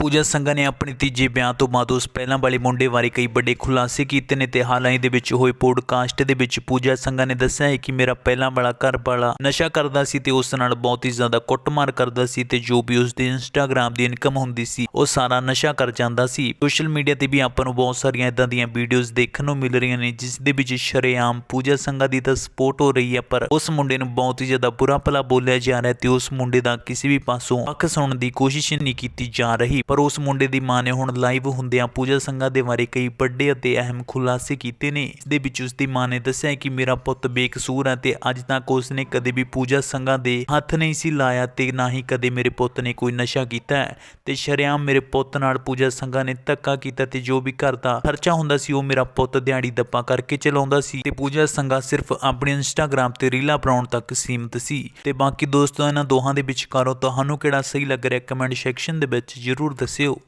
ਪੂਜਾ ਸੰਘਾ ਨੇ ਆਪਣੇ ਤੀਜੇ ਵਿਆਹ ਤੋਂ ਬਾਅਦ ਉਸ ਪਹਿਲਾਂ ਵਾਲੇ ਮੁੰਡੇ ਬਾਰੇ ਕਈ ਵੱਡੇ ਖੁਲਾਸੇ ਕੀਤੇ ਨੇ ਤੇ ਹਾਲ ਹੀ ਦੇ ਵਿੱਚ ਹੋਏ ਪੋਡਕਾਸਟ ਦੇ ਵਿੱਚ ਪੂਜਾ ਸੰਘਾ ਨੇ ਦੱਸਿਆ ਹੈ ਕਿ ਮੇਰਾ ਪਹਿਲਾਂ ਵਾਲਾ ਘਰ ਵਾਲਾ ਨਸ਼ਾ ਕਰਦਾ ਸੀ ਤੇ ਉਸ ਨਾਲ ਬਹੁਤ ਹੀ ਜ਼ਿਆਦਾ ਕੁੱਟਮਾਰ ਕਰਦਾ ਸੀ ਤੇ ਜੋ ਵੀ ਉਸ ਦੀ ਇੰਸਟਾਗ੍ਰam ਦੀ ਇਨਕਮ ਹੁੰਦੀ ਸੀ, ਉਹ ਸਾਰਾ ਨਸ਼ਾ ਕਰ ਜਾਂਦਾ ਸੀ। ਸੋਸ਼ਲ ਮੀਡੀਆ ਤੇ ਵੀ ਆਪਾਂ ਨੂੰ ਬਹੁਤ ਸਾਰੀਆਂ ਇਦਾਂ ਦੀਆਂ ਵੀਡੀਓਜ਼ ਦੇਖਣ ਨੂੰ ਮਿਲ ਰਹੀਆਂ ਨੇ, ਜਿਸ ਦੇ ਵਿੱਚ ਸ਼ਰੇਆਮ ਪੂਜਾ ਸੰਘਾ ਦੀ ਤਾਂ ਸਪੋਰਟ ਹੋ ਰਹੀ ਹੈ, ਪਰ ਉਸ ਮੁੰਡੇ ਨੂੰ ਬਹੁਤ ਹੀ ਜ਼ਿਆਦਾ ਬੁਰਾ ਭਲਾ ਬੋਲਿਆ ਜਾ ਰਿਹਾ ਤੇ ਉਸ ਮੁੰਡੇ ਦਾ ਕਿਸੇ ਵੀ ਪਾਸੋਂ ਅੱਖ ਸੁਣਨ ਦੀ ਕੋਸ਼ਿਸ਼ ਨਹੀਂ ਕੀਤੀ ਜਾ ਰਹੀ। ਪਰ ਉਸ ਮੁੰਡੇ ਦੀ ਮਾਂ ਨੇ ਹੁਣ ਲਾਈਵ ਹੁੰਦਿਆਂ ਪੂਜਾ ਸੰਘਾ ਦੇ ਬਾਰੇ ਕਈ ਵੱਡੇ ਅਤੇ ਅਹਿਮ ਖੁਲਾਸੇ ਕੀਤੇ ਨੇ। ਇਸ ਦੇ ਵਿੱਚ ਉਸ ਦੀ ਮਾਂ ਨੇ ਦੱਸਿਆ ਕਿ ਮੇਰਾ ਪੁੱਤ ਬੇਕਸੂਰ ਹੈ ਤੇ ਅੱਜ ਤੱਕ ਉਸ ਨੇ ਕਦੇ ਵੀ ਪੂਜਾ ਸੰਘਾ ਦੇ ਹੱਥ ਨਹੀਂ ਸੀ ਲਾਇਆ ਤੇ ਨਾ ਹੀ ਕਦੇ ਮੇਰੇ ਪੁੱਤ ਨੇ ਕੋਈ ਨਸ਼ਾ ਕੀਤਾ ਹੈ। ਤੇ ਸ਼ਰੇਆਮ ਮੇਰੇ ਪੁੱਤ ਨਾਲ ਪੂਜਾ ਸੰਘਾ ਨੇ ਧੱਕਾ ਕੀਤਾ ਤੇ ਜੋ ਵੀ ਘਰ ਦਾ ਖਰਚਾ ਹੁੰਦਾ ਸੀ ਉਹ ਮੇਰਾ ਪੁੱਤ ਦਿਹਾੜੀ ਦੱਪਾ ਕਰਕੇ ਚਲਾਉਂਦਾ ਸੀ ਤੇ ਪੂਜਾ ਸੰਘਾ ਸਿਰਫ ਆਪਣੇ ਇੰਸਟਾਗ੍ਰam ਤੇ ਰੀਲਾਂ ਬਣਾਉਣ ਤੱਕ ਸੀਮਿਤ ਸੀ। ਤੇ ਬਾਕੀ ਦੋਸਤੋ, ਇਹਨਾਂ ਦੋਹਾਂ ਦੇ ਵਿਚਕਾਰੋਂ ਤੁਹਾਨੂੰ ਕਿਹੜਾ ਸਹੀ ਲੱਗ ਰਿਹਾ ਕਮੈਂਟ ਸੈਕਸ਼ਨ ਦੇ ਵਿੱਚ ਜਰੂਰ the seal.